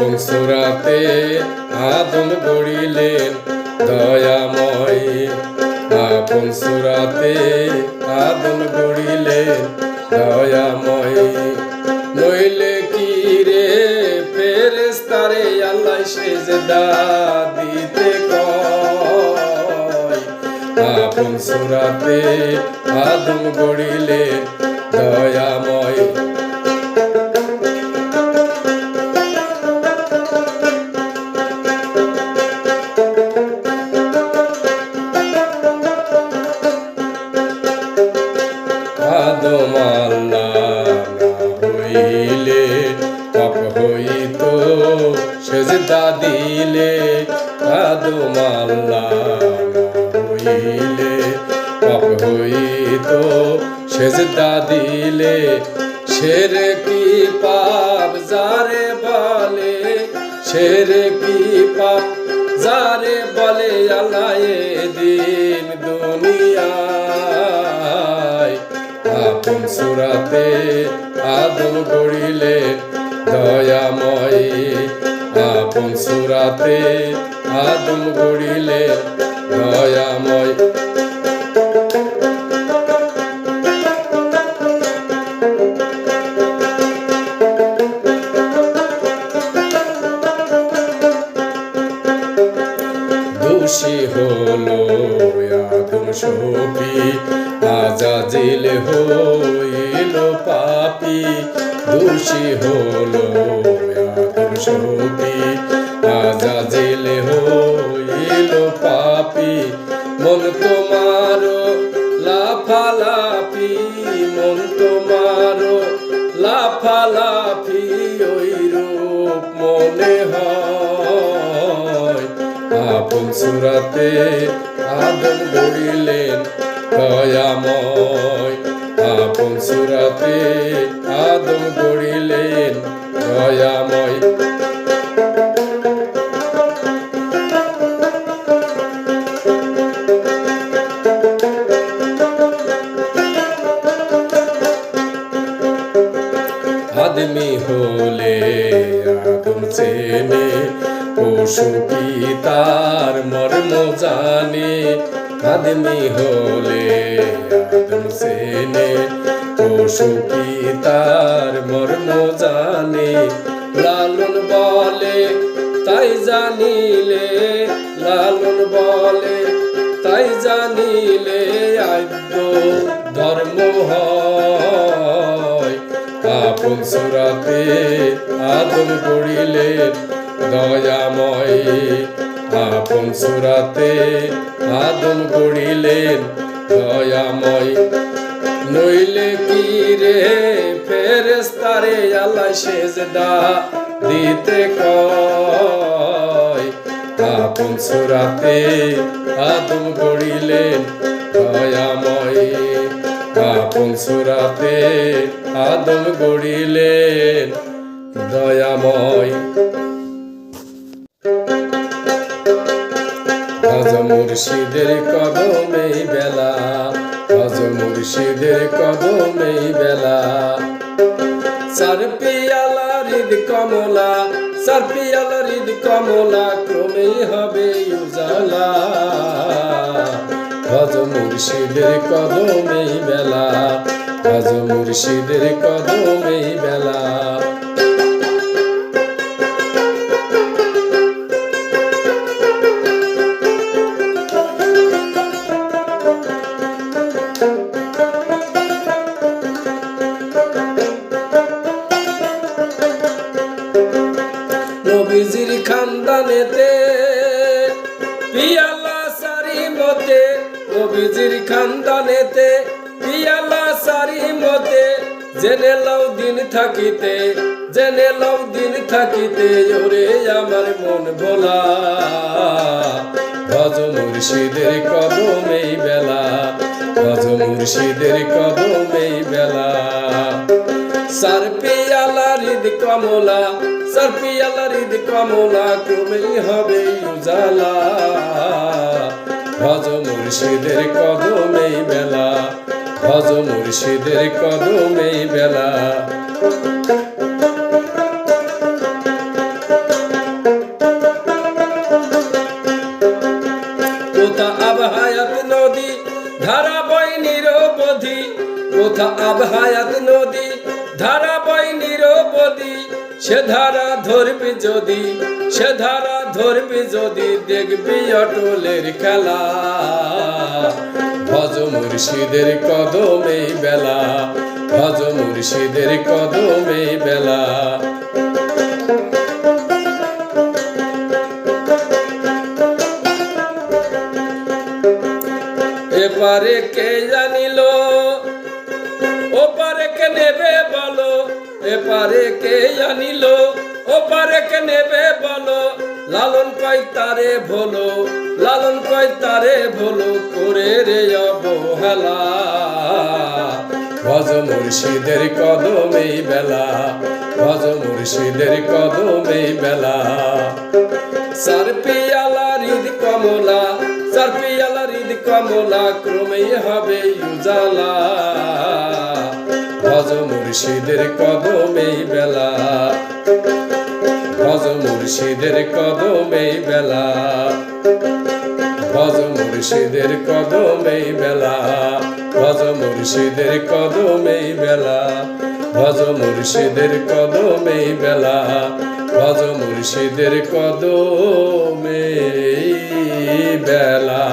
আপন সুরাতে আদম গড়িলেন দয়াময়। আপন সুরাতে আদম গড়িলেন দয়াময়। নইলে কি রে ফেরেস্তারে আল্লাহ সেজদা দিতে আপন সুরাতে আদম গড়িলেন দয়াময়। সেজদা দিলে আদম আল্লাহ হইলে পাপ হইত সেজদা দিলে শের কি পাপ যারে বলে? শের কি পাপ যারে বলে আল্লাহ দিন দুনিয়ায়? আপন সুরাতে আদম গড়িলে দয়াময় আপন সুরাতে আদম গড়িলে দয়াময়। দোষী হলো আদম শোপি আজাজিল হইল পাপি। দোষী হলো আদম হইল পাপি, মন তোমার লাফালাফি, মন তোমার লাফালাফি ওই রূপ মনে হয়। আপন সুরাতে আদম গড়িলেন দয়াময়। আপন সুরাতে আদম গড়িলেন দয়াময়। আদমি হলে আদম চেনে, পশু কি তার মর্ম জানে? আদমি হলে আদম চেনে, পশু কি তার মর্ম জানে? লালন বলে, তাই জানিলে। লালন বলে, তাই জানিলে আদ্য ধর্ম হয়। আপন সুরাতে আদম গড়িলেন দয়াময়। আপন সুরাতে আদম গড়িলেন দয়াময়। নইলে কি রে ফেরেস্তারে আল্লাহ সেজদা দিতে কয়? আপন সুরাতে আদম গড়িলেন দয়াময়। আপন সুরাতে আদম গড়িলেন দয়াময়। আজ মুর্শিদের কদমে বেলা আজ মুর্শিদের কদমে বেলা। চার পিয়ালা হৃদ কমলা, চার পিয়ালা হৃদ কমলা, ক্রমেই হবে উজালা। আজ মুর্শিদের কদমে বেলা আজ মুর্শিদের কদমে বেলা নবীজির খানদানেতে পিয়ালা সারি মতে নবীজির খানদানেতে, পিয়ালা সারি মতে, জেনে লও দিন থাকিতে, জেনে লও দিন থাকিতে, ওরে আমার মন ভোলা। ভজ মুর্শিদের কদমেই বেলা ভজ মুর্শিদের কদমেই বেলা। সার পিয়ালা হৃদ কমলা, সার পিয়ালা হৃদ কমলা ক্রমেই হবে উজালা। ভজ মুর্শিদের কদমেই বেলা ভজ মুর্শিদের কদমেই বেলা আবহায়াত নদী ধারা বয় নিরবধি নদী সে ধারা ধরবি যদি, সে ধারা ধরবি যদি দেখবি অটলের খেলা। ভজ মুর্শিদের কদমে বেলা, ভজ মুর্শিদের কদমে বেলা। এপারে কে জানিল, ওপারে কে নেবে বলো। এপারে কে জানিল, ওপারে কে নেবে বলো। লালন কয় তারে ভোলো, লালন কয় তারে ভোলো, করে রে অবহেলা। ভজ মুর্শিদের কদমে বেলা, ভজ মুর্শিদের কদমে বেলা। সারপিয়ালা হৃদ কমলা সারপিয়ালা হৃদ কমলা, ক্রমেই হবে উজালা। ভজ মুর্শিদের কদমে বেলা মুর্শিদের কদমে বেলা। ভজ মুর্শিদের কদমে বেলা। ভজ মুর্শিদের কদমে বেলা। ভজ মুর্শিদের কদমে বেলা। ভজ মুর্শিদের কদমে বেলা।